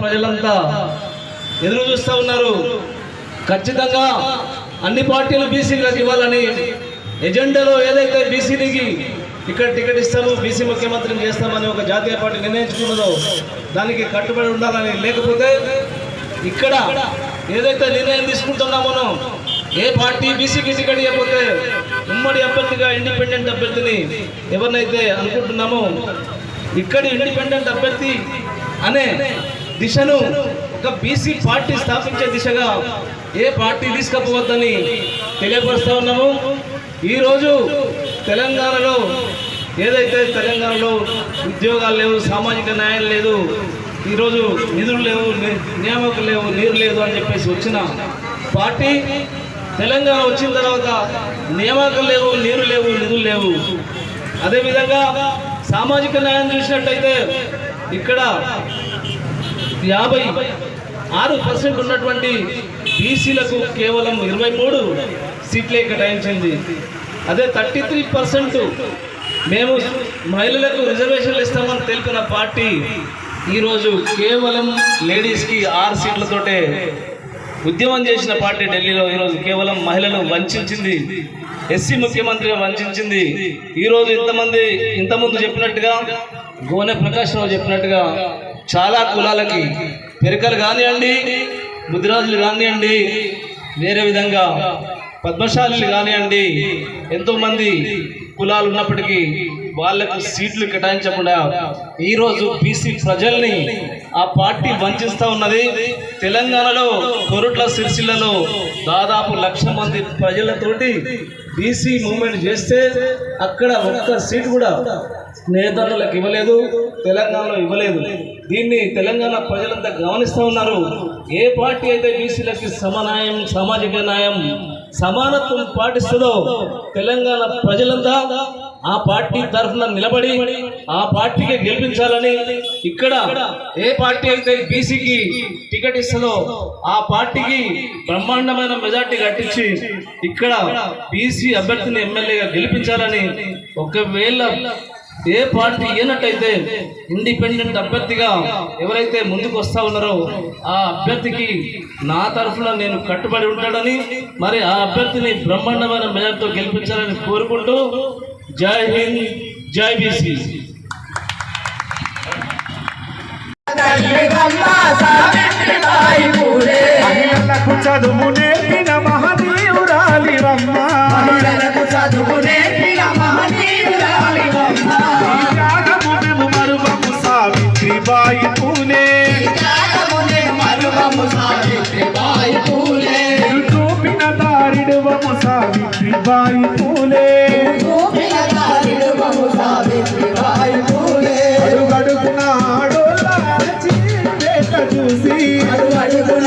ప్రజలంతా ఎదురు చూస్తూ ఉన్నారు. ఖచ్చితంగా అన్ని పార్టీలు బీసీలకు ఇవ్వాలని ఎజెండాలో ఏదైతే బీసీలకి ఇక్కడ టికెట్ ఇస్తాము బీసీ ముఖ్యమంత్రిని చేస్తామని ఒక జాతీయ పార్టీ నిర్ణయించుకున్నదో దానికి కట్టుబడి ఉండాలని లేకపోతే ఇక్కడ ఏదైతే నిర్ణయం తీసుకుంటున్నామో ఏ పార్టీ బీసీకి టికెట్ ఇవ్వకపోతే ఉమ్మడి అభ్యర్థిగా ఇండిపెండెంట్ అభ్యర్థిని ఎవరినైతే అనుకుంటున్నామో ఇక్కడి ఇండిపెండెంట్ అభ్యర్థి అనే దిశను ఒక బీసీ పార్టీ స్థాపించే దిశగా ఏ పార్టీ తీసుకపోవద్దని తెలియపరుస్తా ఉన్నాము. ఈరోజు తెలంగాణలో ఏదైతే తెలంగాణలో ఉద్యోగాలు లేవు సామాజిక న్యాయం లేదు ఈరోజు నిధులు లేవు ని- లేవు నీరు లేదు అని చెప్పేసి వచ్చిన పార్టీ తెలంగాణ వచ్చిన తర్వాత నియామకాలు లేవు నీరు లేవు నిధులు లేవు. అదేవిధంగా సామాజిక న్యాయం చూసినట్టయితే ఇక్కడ యాభై ఆరు పర్సెంట్ ఉన్నటువంటి బీసీలకు కేవలం ఇరవై మూడు సీట్లే కేటాయించింది. అదే థర్టీ త్రీ పర్సెంట్ మేము మహిళలకు రిజర్వేషన్లు ఇస్తామని తెలిపిన పార్టీ ఈరోజు కేవలం లేడీస్కి ఆరు సీట్లతోటే ఉద్యమం చేసిన పార్టీ ఢిల్లీలో ఈరోజు కేవలం మహిళలను వంచింది ఎస్సీ ముఖ్యమంత్రిగా వంచింది ఈరోజు ఇంతమంది ఇంతకుముందు చెప్పినట్టుగా గోనె ప్రకాష్ రావు చెప్పినట్టుగా చాలా కులాలకి పెరకలు కానివ్వండి ముదిరాజులు కానివ్వండి వేరే విధంగా పద్మశాలులు కానివ్వండి ఎంతోమంది కులాలు ఉన్నప్పటికీ వాళ్ళకు సీట్లు కేటాయించకుండా ఈరోజు బీసీ ప్రజల్ని ఆ పార్టీ వంచిస్తూ ఉన్నది. తెలంగాణలో కొరుట్ల సిరిసిల్లలో దాదాపు లక్ష మంది ప్రజలతోటి బీసీ మూమెంట్ చేస్తే అక్కడ ఒక్క సీట్ కూడా నేతలకు ఇవ్వలేదు తెలంగాణలో ఇవ్వలేదు. దీన్ని తెలంగాణ ప్రజలంతా గమనిస్తూ ఉన్నారు. ఏ పార్టీ అయితే బీసీలకి సమన్యాయం సామాజిక న్యాయం సమానత్వం పాటిస్తుందో తెలంగాణ ప్రజలంతా ఆ పార్టీ తరఫున నిలబడి ఆ పార్టీకి గెలిపించాలని ఇక్కడ ఏ పార్టీ అయితే బీసీకి టికెట్ ఇస్తుందో ఆ పార్టీకి బ్రహ్మాండమైన మెజార్టీ కట్టించి ఇక్కడ బీసీ అభ్యర్థిని ఎమ్మెల్యేగా గెలిపించాలని ఒకవేళ ఏ పార్టీ ఏనట్టయితే ఇండిపెండెంట్ అభ్యర్థిగా ఎవరైతే ముందుకు వస్తా ఉన్నారో ఆ అభ్యర్థికి నా తరఫున నేను కట్టుబడి ఉంటాడని మరి ఆ అభ్యర్థిని బ్రహ్మాండమైన మెజార్టీతో గెలిపించాలని కోరుకుంటూ జై హింద్ జై బీసీ. మహిళలకు చదువు నేర్పిన మహనీయురాలివమ్మ మహిళలకు చదువు నేర్పిన அருள் அழுகுண